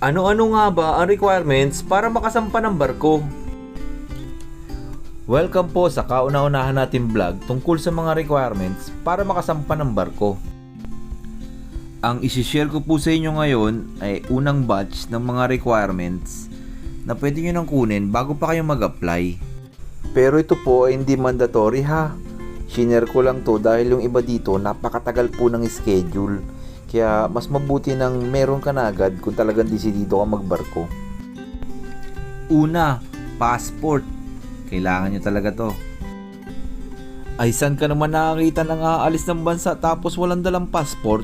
Ano-ano nga ba ang requirements para makasampa ng barko? Welcome po sa kauna-unahan natin vlog tungkol sa mga requirements para makasampa ng barko. Ang isishare ko po sa inyo ngayon ay unang batch ng mga requirements na pwede nyo nang kunin bago pa kayo mag-apply. Pero ito po ay hindi mandatory ha. Shinare ko lang to dahil yung iba dito napakatagal po ng schedule. Kaya mas mabuti nang meron ka na agad kung talagang desidido ka magbarko. Una, passport. Kailangan nyo talaga to. Ay saan ka naman nakakita ng aalis ng bansa tapos walang dalang passport?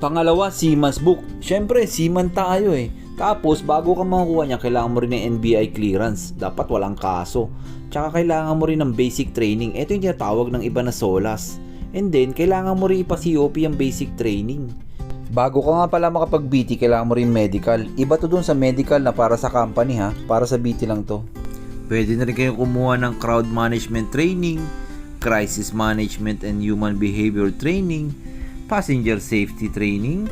Pangalawa, seaman's book. Siyempre, seaman tayo eh. Tapos, bago ka makakuha niya, kailangan mo rin ng NBI clearance. Dapat walang kaso. Tsaka kailangan mo rin ng basic training. Ito yung tinatawag ng iba na SOLAS. And then, kailangan mo rin ipa-COP yung basic training. Bago ka nga pala makapag-BT, kailangan mo rin medical. Iba to dun sa medical na para sa company ha. Para sa BT lang to. Pwede na rin kayong kumuha ng crowd management training, crisis management and human behavior training, passenger safety training,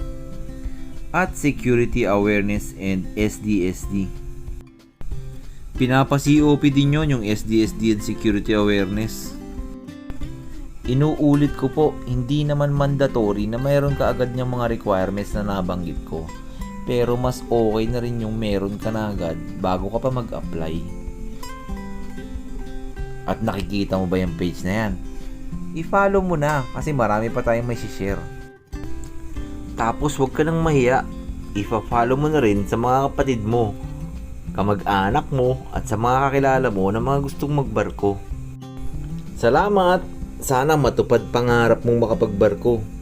at security awareness and SDSD. Pinapa-COP din yon yung SDSD and security awareness. Inuulit ko po, hindi naman mandatory na mayroon ka agad yung mga requirements na nabanggit ko. Pero mas okay na rin yung meron ka na agad bago ka pa mag-apply. At nakikita mo ba yung page na yan? I-follow mo na kasi marami pa tayong may share. Tapos huwag ka nang mahiya. Ipa-follow mo na rin sa mga kapatid mo, kamag-anak mo at sa mga kakilala mo na mga gustong magbarko. Salamat! Sana matupad pangarap mong makapagbarko.